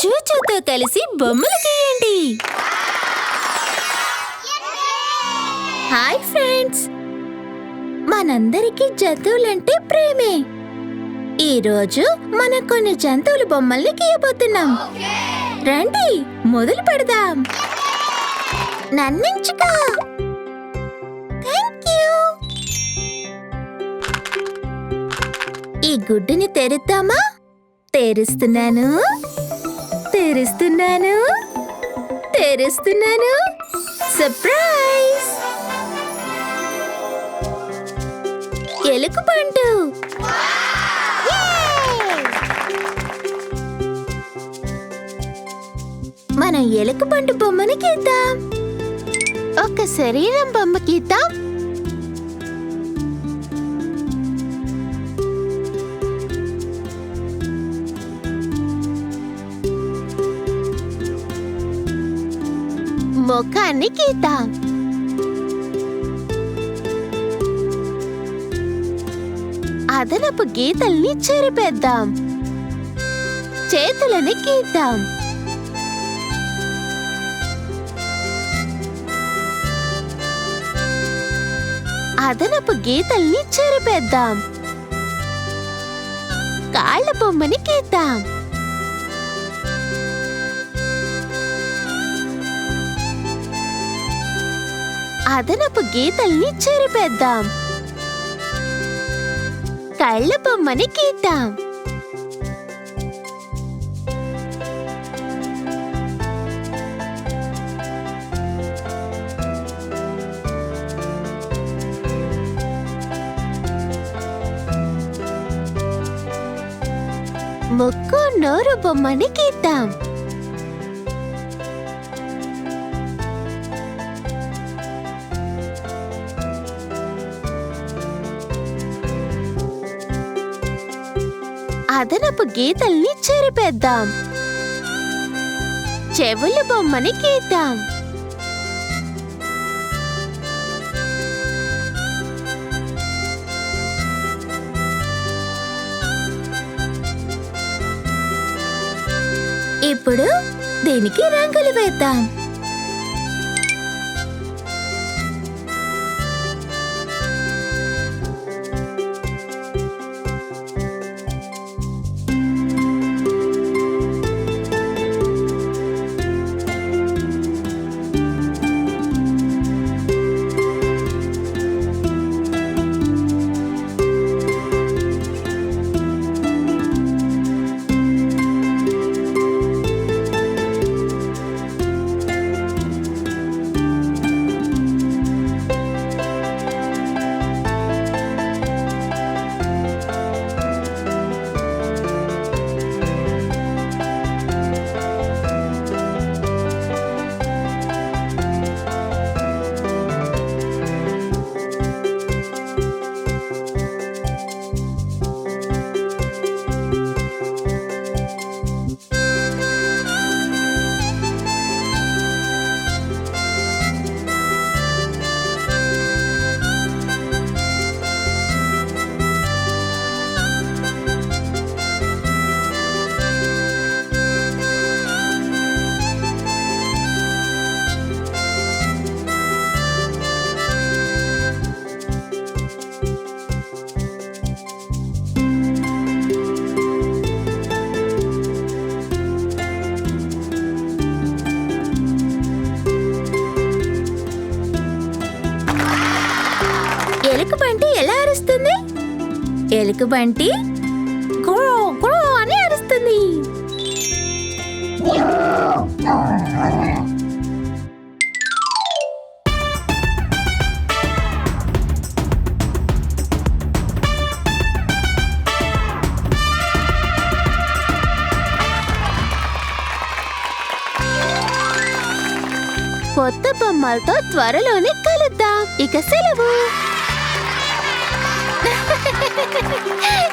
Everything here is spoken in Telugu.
చూచూతో కలిసి బొమ్మలు గీయండి హాయ్ ఫ్రెండ్స్. మనందరికీ జంతువులంటే ప్రేమే. ఈరోజు మన కొన్ని జంతువుల బొమ్మల్ని గీయబోతున్నాం. రండి మొదలు పెడదాం. నన్నించుకో. Thank you. ఈ గుడ్డుని తెరుద్దామా? తెరుస్తున్నాను. తెరుస్తున్నాను? తెరుస్తున్నాను? సర్ప్రైజ్ ఎలుగుబంటు మనం ఎలుగుబంటు బొమ్మని గీద్దాం. ఒక శరీరం బొమ్మ గీద్దాం. ముఖాన్ని గీద్దాం అదనపు గీతల్ని చెరిపేద్దాం. చేతులని గీద్దాం. అదనపు గీతల్ని చెరిపేద్దాం. కాళ్ళ బొమ్మని గీద్దాం. అదనపు గీతల్ని చెరిపేద్దాం. కళ్ళ బొమ్మని గీద్దాం. ముక్కు నోరు బొమ్మని గీద్దాం. అదనపు గీతల్ని చెరిపేద్దాం. చెవుల బొమ్మని గీద్దాం. ఇప్పుడు దీనికి రంగులు వేద్దాం? ఎలుకబంటి అని అరుస్తుంది. కొత్త బొమ్మలతో త్వరలోనే కలుద్దాం. ఇక సెలవు. Hey!